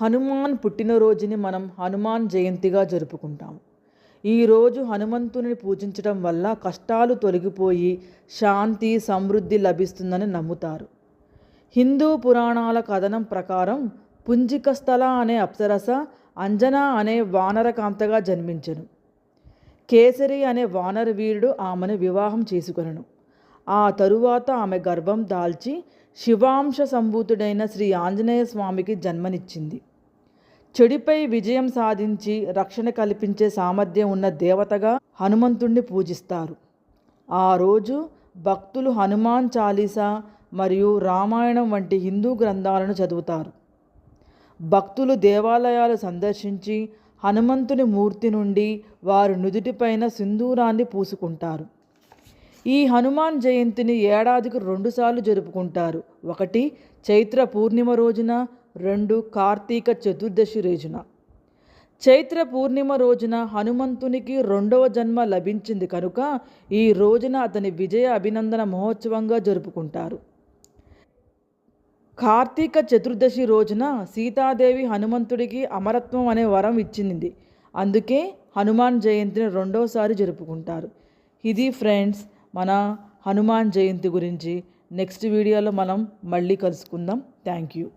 హనుమాన్ పుట్టినరోజుని మనం హనుమాన్ జయంతిగా జరుపుకుంటాం ఈరోజు హనుమంతుని పూజించడం వల్ల కష్టాలు తొలగిపోయి శాంతి సమృద్ధి లభిస్తుందని నమ్ముతారు. హిందూ పురాణాల కథనం ప్రకారం పుంజికస్థల అనే అప్సరస అంజనా అనే వానరకాంతగా జన్మించెను. కేసరి అనే వానర వీరుడు ఆమెను వివాహం చేసుకొనను. ఆ తరువాత ఆమె గర్భం దాల్చి శివాంశ సంభూతుడైన శ్రీ ఆంజనేయ స్వామికి జన్మనిచ్చింది. చెడిపై విజయం సాధించి రక్షణ కల్పించే సామర్థ్యం ఉన్న దేవతగా హనుమంతుణ్ణి పూజిస్తారు. ఆ రోజు భక్తులు హనుమాన్ చాలీసా మరియు రామాయణం వంటి హిందూ గ్రంథాలను చదువుతారు. భక్తులు దేవాలయాలు సందర్శించి హనుమంతుని మూర్తి నుండి వారు నుదుటిపైన సింధూరాన్ని పూసుకుంటారు. ఈ హనుమాన్ జయంతిని ఏడాదికి రెండుసార్లు జరుపుకుంటారు. ఒకటి చైత్ర పూర్ణిమ రోజున రెండు కార్తీక చతుర్దశి రోజున. చైత్ర పూర్ణిమ రోజున హనుమంతునికి రెండవ జన్మ లభించింది కనుక ఈ రోజున అతని విజయ అభినందన మహోత్సవంగా జరుపుకుంటారు. కార్తీక చతుర్దశి రోజున సీతాదేవి హనుమంతుడికి అమరత్వం అనే వరం ఇచ్చింది. అందుకే హనుమాన్ జయంతిని రెండోసారి జరుపుకుంటారు. ఇది ఫ్రెండ్స్ మన హనుమాన్ జయంతి గురించి. నెక్స్ట్ వీడియోలో మనం మళ్ళీ కలుసుకుందాం. Thank you.